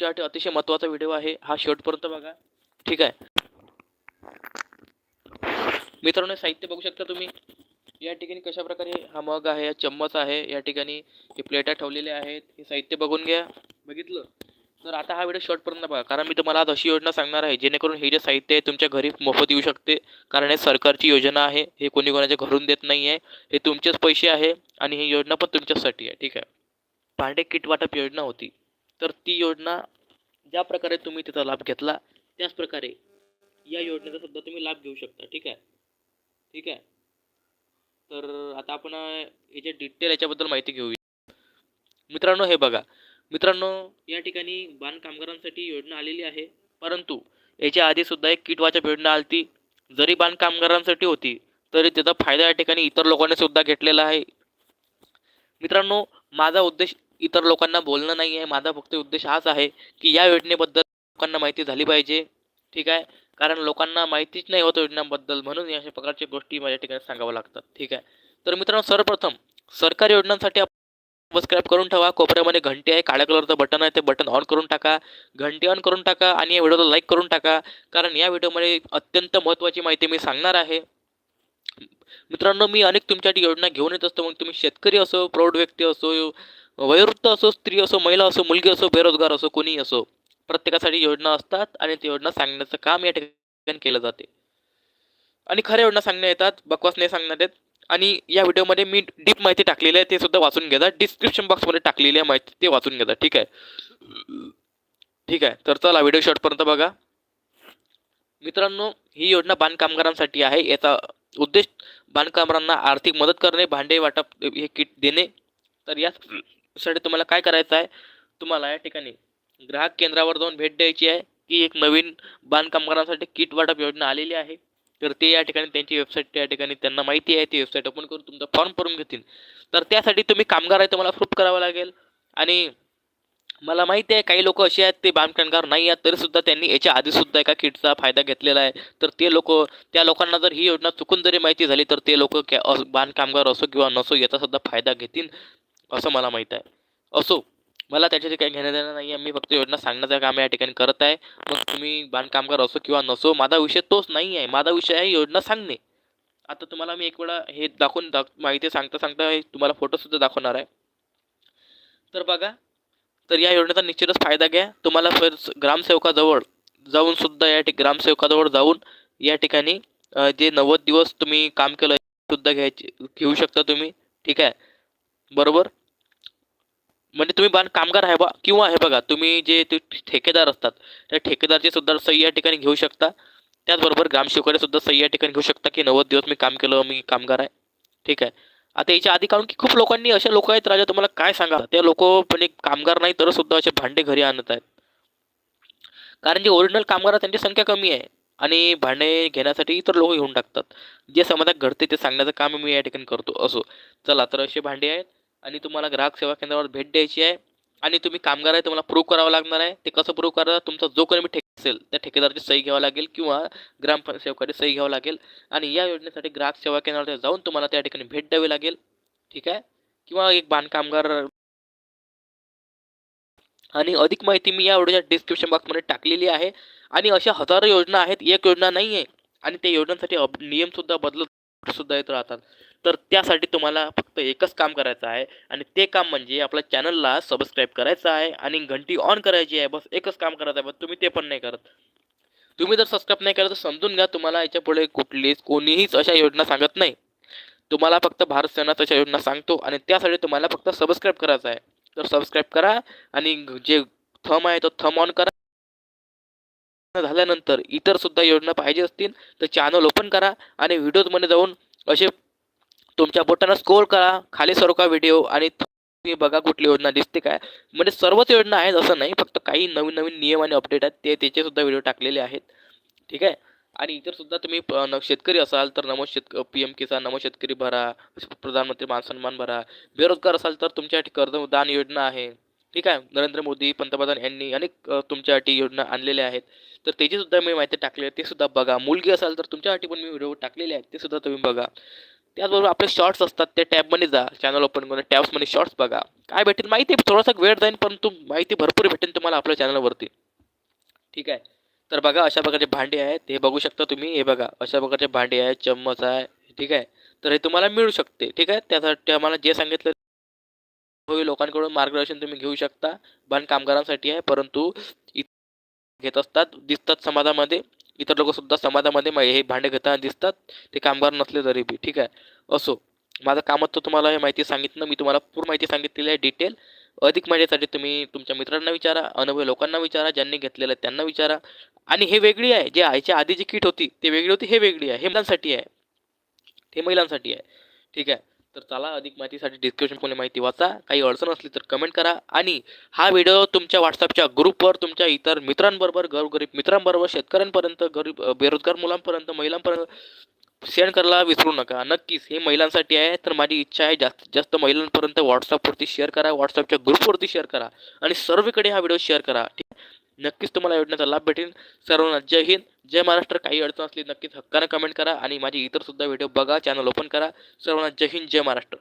तुमच्यासाठी अतिशय महत्त्वाचा व्हिडिओ आहे. हा शेवटपर्यंत बघा. ठीक आहे? मित्रांनो साहित्य बघू शकता तुम्ही. या ठिकाणी कशा प्रकारे हा मग आहे हा चम्मच आहे या ठिकाणी हे प्लेटा ठेवलेले आहेत. हे साहित्य बघून घ्या. बघितलं? तर आता हा व्हिडिओ शॉर्टपर्यंत बघा. कारण मी तुम्हाला आज अशी योजना सांगणार आहे जेणेकरून हे जे साहित्य आहे तुमच्या घरी मोफत येऊ शकते. कारण हे सरकारची योजना आहे. हे कोणी कोणाच्या घरून देत नाही आहे हे तुमचेच पैसे आहे आणि ही योजना पण तुमच्यासाठी आहे. ठीक आहे? भांडे किट वाटप योजना होती. तर ती योजना ज्या प्रकारे तुम्ही त्याचा लाभ घेतला त्याच प्रकारे या योजनेचा सुद्धा तुम्ही लाभ घेऊ शकता. ठीक आहे? ठीक आहे? तर आता आपण याच्या डिटेल याच्याबद्दल माहिती घेऊया. मित्रांनो हे बघा. मित्रांनो या ठिकाणी बांधकामगारांसाठी योजना आलेली आहे. परंतु याच्या आधी सुद्धा एक किट वाचप योजना आलती. जरी बांधकामगारांसाठी होती तरी त्याचा फायदा या ठिकाणी इतर लोकांनी सुद्धा घेतलेला आहे. मित्रांनो माझा उद्देश इतर लोकांना बोलणं नाही आहे. माझा फक्त उद्देश हाच आहे की या योजनेबद्दल लोकांना माहिती झाली पाहिजे. ठीक आहे? कारण लोकांना माहितीच नाही होत योजनांबद्दल. म्हणून या अशा प्रकारच्या गोष्टी माझ्या ठिकाणी सांगाव्या लागतात. ठीक आहे? तर मित्रांनो सर्वप्रथम सरकारी योजनांसाठी सबस्क्राईब करून ठेवा. कोपऱ्यामध्ये घंटी आहे. काळ्या कलरचं बटन आहे. ते बटन ऑन करून टाका. घंटी ऑन करून टाका आणि या व्हिडिओला लाईक करून टाका. कारण या व्हिडिओमध्ये अत्यंत महत्त्वाची माहिती मी सांगणार आहे. मित्रांनो मी अनेक तुमच्यासाठी योजना घेऊन येत असतो. मग तुम्ही शेतकरी असो प्रौढ व्यक्ती असो वयोवृद्ध असो स्त्री असो महिला असो मुलगी असो बेरोजगार असो कोणीही असो प्रत्येकासाठी योजना असतात आणि ते योजना सांगण्याचं काम या ठिकाणी केलं जाते. आणि खऱ्या योजना सांगण्यात येतात बकवास नाही सांगण्यात येत. आणि या व्हिडिओमध्ये मी डीप माहिती टाकलेली आहे ते सुद्धा वाचून घेता डिस्क्रिप्शन बॉक्समध्ये टाकलेली आहे माहिती ते वाचून घेता ठीक आहे? ठीक आहे. तर चला व्हिडिओ शॉर्टपर्यंत बघा. मित्रांनो ही योजना बांधकामगारांसाठी आहे. याचा उद्देश बांधकामगारांना आर्थिक मदत करणे भांडे वाटप हे किट देणे. तर साठी तुम्हाला काय करायचं आहे? तुम्हाला या ठिकाणी ग्राहक केंद्रावर जाऊन भेट द्यायची आहे की एक नवीन बांधकामगारांसाठी किट वाटप योजना आलेली आहे. तर ते या ठिकाणी त्यांची वेबसाईट त्या ठिकाणी त्यांना माहिती आहे ती वेबसाईट ओपन करून तुमचा फॉर्म भरून घेतील. तर त्यासाठी तुम्ही कामगार आहे तुम्हाला प्रूफ करावं लागेल. आणि मला माहिती आहे काही लोक असे आहेत ते बांधकामगार नाही आहेत तरीसुद्धा त्यांनी याच्या आधीसुद्धा एका किटचा फायदा घेतलेला आहे. तर ते लोक त्या लोकांना जर ही योजना चुकून जरी माहिती झाली तर ते लोक कॅ बांधकामगार असो किंवा नसो याचासुद्धा फायदा घेतील. असं मला माहीत आहे. असो मला त्याच्याशी काही घेणं देणं नाही आहे मी फक्त योजना सांगण्याचं काम या ठिकाणी करत आहे. मग तुम्ही बांधकामगार असो किंवा नसो माझा विषय तोच नाही आहे माझा विषय आहे योजना सांगणे. आता तुम्हाला मी एक वेळा हे दाखवून दाख माहिती सांगता सांगता तुम्हाला फोटोसुद्धा दाखवणार आहे. तर बघा तर या योजनेचा निश्चितच फायदा घ्या. तुम्हाला ग्रामसेवकाजवळ जाऊन सुद्धा या ठिक ग्रामसेवकाजवळ जाऊन या ठिकाणी जे नव्वद दिवस तुम्ही काम केलं सुद्धा घ्यायचे घेऊ शकता तुम्ही. ठीक आहे? बरोबर? म्हणजे तुम्ही बांध कामगार आहे बा किंवा हे बघा तुम्ही जे ते ठेकेदार असतात त्या ठेकेदारची सुद्धा सही या ठिकाणी घेऊ शकता. त्याचबरोबर ग्रामसेवकाने सुद्धा सही या ठिकाणी घेऊ शकता की नव्वद दिवस मी काम केलं मी कामगार आहे. ठीक आहे? आता याच्या आधी कारण की खूप लोकांनी असे लोक आहेत राजा तुम्हाला काय सांगा ते लोक पण एक कामगार नाही तर सुद्धा असे भांडे घरी आणत आहेत. कारण जे ओरिजिनल कामगार आहेत त्यांची संख्या कमी आहे. आणि भांडे घेण्यासाठी इतर लोक घेऊन टाकतात. जे समाजात घडते ते सांगण्याचं काम मी या ठिकाणी करतो. असो. चला तर असे भांडे आहेत. आणि तुम्हाला ग्राहक सेवा केंद्रावर भेट द्यायची आहे. आणि तुम्ही कामगार आहे तुम्हाला प्रूव्ह करावं लागणार आहे. ते कसं प्रूव्ह करा तुमचा जो कोणी ठेके असेल त्या ठेकेदाराची सही घ्यावं लागेल किंवा ग्रामसेवकाची सही घ्यावं लागेल. आणि या योजनेसाठी ग्राहक सेवा केंद्रावर जाऊन तुम्हाला त्या ठिकाणी भेट द्यावी लागेल. ठीक आहे? किंवा एक बांधकामगार आणि अधिक माहिती मी या व्हिडिओच्या डिस्क्रिप्शन बॉक्समध्ये टाकलेली आहे. आणि अशा हजारो योजना आहेत. एक योजना नाही आहे आणि त्या योजनांसाठी अप नियमसुद्धा बदलत सुद्धा येत राहतात. तर त्यासाठी तुम्हाला फक्त एकच काम करायचं आहे आणि ते काम म्हणजे आपल्या चॅनलला सबस्क्राईब करायचं आहे आणि घंटी ऑन करायची आहे. बस एकच काम करायचं आहे. बस तुम्ही ते पण नाही करत. तुम्ही जर सबस्क्राईब नाही केलं तर समजून घ्या तुम्हाला याच्यापुढे कुठलीच कोणीहीच अशा योजना सांगत नाही. तुम्हाला फक्त भारत सेनाच अशा योजना सांगतो आणि त्यासाठी तुम्हाला फक्त सबस्क्राईब करायचं आहे. तर सबस्क्राईब करा आणि जे थम आहे तो थम ऑन करा. झाल्यानंतर इतर सुद्धा योजना पाहिजे असतील तर चॅनल ओपन करा आणि व्हिडिओजमध्ये जाऊन असे तुमच्या बोटांना स्कोर करा. खाली सरका व्हिडिओ आणि तुम्ही बघा कुठली योजना दिसते काय. म्हणजे सर्वच योजना आहेत असं नाही फक्त काही नवीन नवीन नियम आणि अपडेट आहेत. ते त्याचे सुद्धा व्हिडिओ टाकलेले आहेत. ठीक आहे? आणि इतर सुद्धा तुम्ही शेतकरी असाल तर नमो शेतक पी एम किसान नमो शेतकरी भरा प्रधानमंत्री मान सन्मान भरा. बेरोजगार असाल तर तुमच्यासाठी कर्जदान योजना आहे. ठीक आहे. नरेंद्र मोदी पंतप्रधान यांनी अनेक तुमच्यासाठी योजना आणलेल्या आहेत. तर त्याची सुद्धा मी माहिती टाकली आहे ते सुद्धा बघा. मुलगी असाल तर तुमच्यासाठी पण मी व्हिडिओ टाकलेले आहेत ते सुद्धा तुम्ही बघा. त्याचबरोबर आपले शॉर्ट्स असतात त्या टॅबमध्ये जा. चॅनल ओपन करून टॅब्समध्ये शॉर्ट्स बघा. काय भेटेल माहिती थोडासा वेळ जाईल परंतु माहिती भरपूर भेटेल तुम्हाला आपल्या चॅनलवरती ठीक आहे. तर बघा अशा प्रकारचे भांडे आहेत. हे बघू शकता तुम्ही. हे बघा अशा प्रकारचे भांडे आहेत. चम्मच आहे. ठीक आहे. तर हे तुम्हाला मिळू शकते. ठीक आहे. त्यासाठी आम्हाला जे सांगितलं अनुभवी लोकांकडून मार्गदर्शन तुम्ही घेऊ शकता. बांधकामगारांसाठी आहे परंतु इ घेत असतात दिसतात समाजामध्ये. इतर लोक सुद्धा समाजामध्ये म- हे भांडे घेताना दिसतात. ते कामगार नसले तरी बी ठीक आहे? असो. माझं कामच तर तुम्हाला हे माहिती सांगितलं. मी तुम्हाला पूर्ण माहिती सांगितलेली आहे डिटेल. अधिक माहितीसाठी तुम्ही तुमच्या मित्रांना विचारा अनुभवी लोकांना विचारा ज्यांनी घेतलेलं आहे त्यांना विचारा. आणि हे वेगळी आहे. जे आईच्या आधी जी किट होती ते वेगळी होती हे वेगळी आहे. हे महिलांसाठी आहे. हे महिलांसाठी आहे. ठीक आहे? तर चला अधिक माहितीसाठी डिस्क्रिप्शन कोणी माहिती वाचा. काही अडचण असली तर कमेंट करा. आणि हा व्हिडिओ तुमच्या व्हॉट्सअपच्या ग्रुपवर तुमच्या इतर मित्रांबरोबर गरीब मित्रांबरोबर शेतकऱ्यांपर्यंत गरीब बेरोजगार मुलांपर्यंत महिलांपर्यंत शेअर करायला विसरू नका. नक्कीच हे महिलांसाठी आहे तर माझी इच्छा आहे जास्तीत जास्त महिलांपर्यंत व्हॉट्सअपवरती शेअर करा व्हॉट्सअपच्या ग्रुपवरती शेअर करा आणि सर्वकडे हा व्हिडिओ शेअर करा. ठीक आहे? नक्कीच तुम्हाला या योजनेचा लाभ भेटेल. सर्वांना जय हिंद. जय महाराष्ट्र. काही अडचण असली नक्कीच हक्कानं कमेंट करा आणि माझे इतर सुद्धा व्हिडिओ बघा चॅनल ओपन करा. सर्वांना जय हिंद जय महाराष्ट्र.